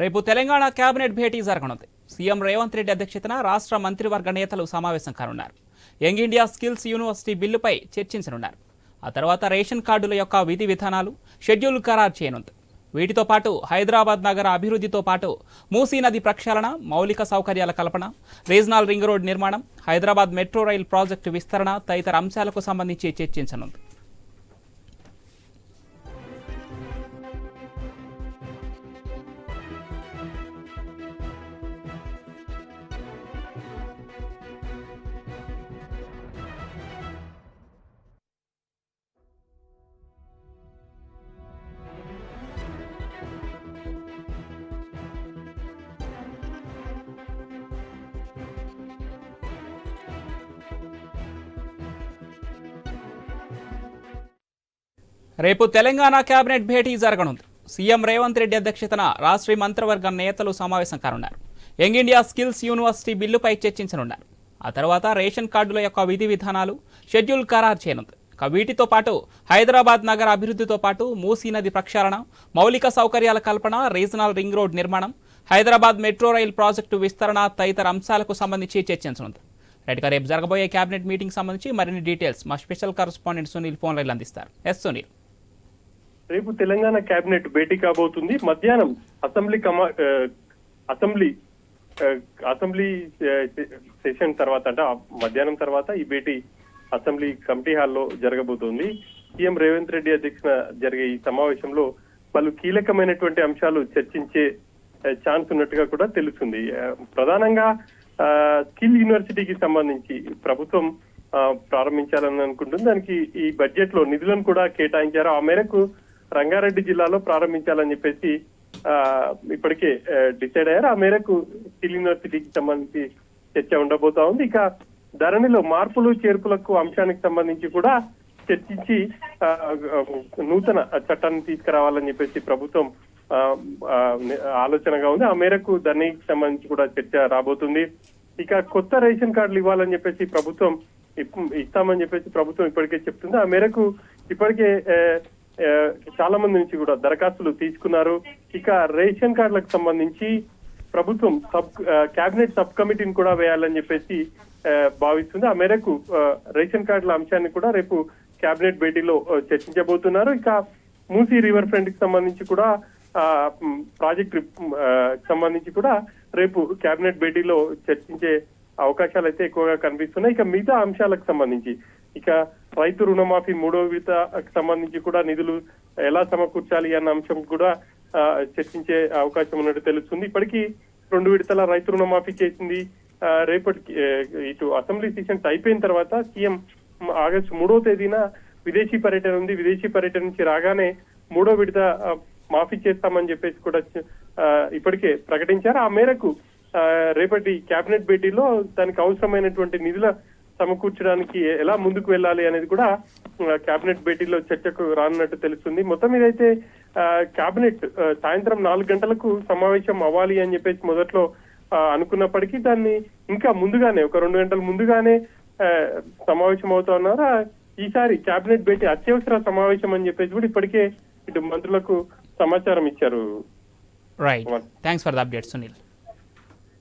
రేపు తెలంగాణ కేబినెట్ భేటీ జరగనుంది. సీఎం రేవంత్ రెడ్డి అధ్యక్షతన రాష్ట్ర మంత్రివర్గ నేతలు సమావేశం కానున్నారు. యంగ్ ఇండియా స్కిల్స్ యూనివర్సిటీ బిల్లుపై చర్చించనున్నారు. ఆ తర్వాత రేషన్ కార్డుల యొక్క విధి విధానాలు షెడ్యూల్ ఖరారు చేయనుంది. వీటితో పాటు హైదరాబాద్ నగర అభివృద్ధితో పాటు మూసీ నది ప్రక్షాళన మౌలిక సౌకర్యాల కల్పన రీజనల్ రింగ్ రోడ్ నిర్మాణం హైదరాబాద్ మెట్రో రైల్ ప్రాజెక్టు విస్తరణ తదితర అంశాలకు సంబంధించి చర్చించనుంది. రేపు తెలంగాణ కేబినెట్ భేటీ జరగనుంది. సీఎం రేవంత్ రెడ్డి అధ్యక్షతన రాష్ట్రీయ మంత్రివర్గ నేతలు సమావేశం కానున్నారు. యంగ్ ఇండియా స్కిల్స్ యూనివర్సిటీ బిల్లుపై చర్చించనున్నారు. ఆ తర్వాత రేషన్ కార్డుల యొక్క విధి విధానాలు షెడ్యూల్ ఖరారు చేయనుంది. ఇక వీటితో పాటు హైదరాబాద్ నగర అభివృద్ధితో పాటు మూసీ నది ప్రక్షాళన మౌలిక సౌకర్యాల కల్పన రీజనల్ రింగ్ రోడ్ నిర్మాణం హైదరాబాద్ మెట్రో రైల్ ప్రాజెక్టు విస్తరణ తదితర అంశాలకు సంబంధించి చర్చించనుంది. రైట్గా రేపు జరగబోయే కేబినెట్ మీటింగ్ సంబంధించి మరిన్ని డీటెయిల్స్ మా స్పెషల్ కరస్పాండెంట్ సునీల్ ఫోన్ అందిస్తారు. ఎస్ సునీల్. రేపు తెలంగాణ కేబినెట్ భేటీ కాబోతుంది. మధ్యాహ్నం అసెంబ్లీ కమా అసెంబ్లీ అసెంబ్లీ సెషన్ తర్వాత అంటే మధ్యాహ్నం తర్వాత ఈ భేటీ అసెంబ్లీ కమిటీ హాల్లో జరగబోతోంది. సీఎం రేవంత్ రెడ్డి అధ్యక్షన జరిగే ఈ సమావేశంలో పలు కీలకమైనటువంటి అంశాలు చర్చించే ఛాన్స్ ఉన్నట్టుగా కూడా తెలుస్తుంది. ప్రధానంగా ఆ, స్కిల్ యూనివర్సిటీకి సంబంధించి ప్రభుత్వం ప్రారంభించాలని అనుకుంటుంది. దానికి ఈ బడ్జెట్లో నిధులను కూడా కేటాయించారు. ఆ మేరకు రంగారెడ్డి జిల్లాలో ప్రారంభించాలని చెప్పేసి ఆ, ఇప్పటికే డిసైడ్ అయ్యారు. ఆ మేరకు స్కిల్ యూనివర్సిటీకి సంబంధించి చర్చ ఉండబోతా ఉంది. ఇక ధరణిలో మార్పులు చేర్పులకు అంశానికి సంబంధించి కూడా చర్చించి నూతన చట్టాన్ని తీసుకురావాలని చెప్పేసి ప్రభుత్వం ఆ, ఆలోచనగా ఉంది. ఆ మేరకు ధరణికి సంబంధించి కూడా చర్చ రాబోతుంది. ఇక కొత్త రేషన్ కార్డులు ఇవ్వాలని చెప్పేసి ప్రభుత్వం ఇస్తామని చెప్పేసి ప్రభుత్వం ఇప్పటికే చెప్తుంది. ఆ మేరకు ఇప్పటికే చాలా మంది నుంచి కూడా దరఖాస్తులు తీసుకున్నారు. ఇక రేషన్ కార్డులకు సంబంధించి ప్రభుత్వం సబ్ కేబినెట్ సబ్ కమిటీని కూడా వేయాలని చెప్పేసి భావిస్తుంది. ఆ మేరకు రేషన్ కార్డుల అంశాన్ని కూడా రేపు కేబినెట్ భేటీలో చర్చించబోతున్నారు. ఇక మూసీ రివర్ ఫ్రంట్కి సంబంధించి కూడా ఆ, ప్రాజెక్ట్ సంబంధించి కూడా రేపు కేబినెట్ భేటీలో చర్చించే అవకాశాలు అయితే ఎక్కువగా కనిపిస్తున్నాయి. ఇక మిగతా అంశాలకు సంబంధించి ఇక రైతు రుణమాఫీ మూడో విడతకు సంబంధించి కూడా నిధులు ఎలా సమకూర్చాలి అన్న అంశం కూడా ఆ, చర్చించే అవకాశం ఉన్నట్టు తెలుస్తుంది. ఇప్పటికీ రెండు విడతల రైతు రుణమాఫీ చేసింది ఆ, రేపటికి ఇటు అసెంబ్లీ సెషన్స్ అయిపోయిన తర్వాత సీఎం ఆగస్టు మూడో తేదీన విదేశీ పర్యటన ఉంది. విదేశీ పర్యటన నుంచి రాగానే మూడో విడత మాఫీ చేస్తామని చెప్పేసి కూడా ఆ, ఇప్పటికే ప్రకటించారు. ఆ మేరకు ఆ, రేపటి కేబినెట్ భేటీలో దానికి అవసరమైనటువంటి నిధుల సమకూర్చడానికి ఎలా ముందుకు వెళ్ళాలి అనేది కూడా కేబినెట్ భేటీలో చర్చకు రానున్నట్టు తెలుస్తుంది. మొత్తం మీదైతే ఆ, కేబినెట్ సాయంత్రం నాలుగు గంటలకు సమావేశం అవ్వాలి అని చెప్పేసి మొదట్లో అనుకున్నప్పటికీ దాన్ని ఇంకా ముందుగానే ఒక రెండు గంటల ముందుగానే సమావేశం అవుతా ఉన్నారు? ఈసారి కేబినెట్ భేటీ అత్యవసర సమావేశం అని చెప్పేసి కూడా ఇప్పటికే ఇటు మంత్రులకు సమాచారం ఇచ్చారు. Right thanks for the update Sunil